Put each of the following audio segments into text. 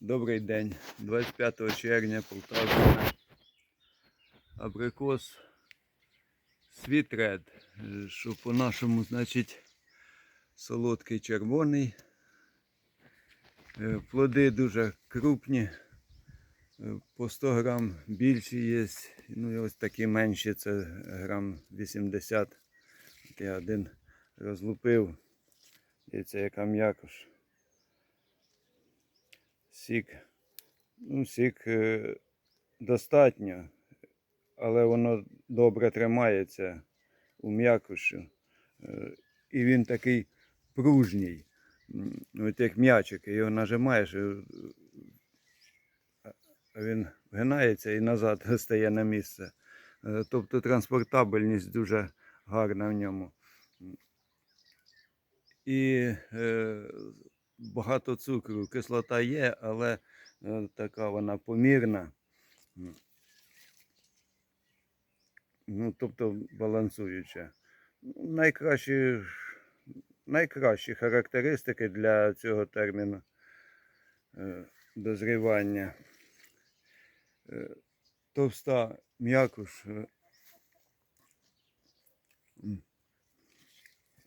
Добрий день, 25 червня Полтавщина. Абрикос світред, що по-нашому, значить, солодкий червоний. Е, Плоди дуже крупні, е, по 100 грам більші є. Ну і ось такі менші, це грам 80. От Я один розлупив. Дивіться, яка м'якош. Сік. Ну, сік е, достатньо, але воно добре тримається у м'якошу. Е, і він такий пружній. От як м'ячик, його нажимаєш, е, він вгинається і назад стає на місце. Тобто транспортабельність дуже гарна в ньому. І багато цукру. Кислота є, але е, така вона помірна. Ну, тобто балансуюча. Найкращі, найкращі характеристики для цього терміну е, дозрівання. Е, Товста м'якуш.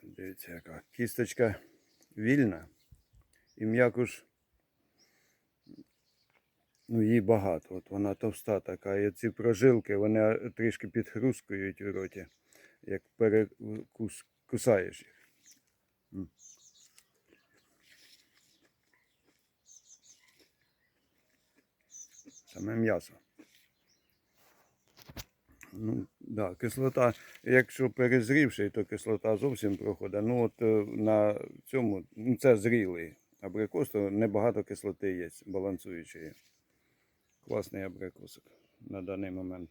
Дивіться, яка кісточка вільна і м'якуш. Ну, її багато. От вона товста така. І ці прожилки вони трішки підхрускують у роті, як перекусаєш їх. Саме м'ясо. Ну, да, кислота, якщо перезрівший, то кислота зовсім проходить. Ну, от е, на цьому, ну це зрілий абрикос, то небагато кислоти є, балансуючої. Класний абрикосик на даний момент.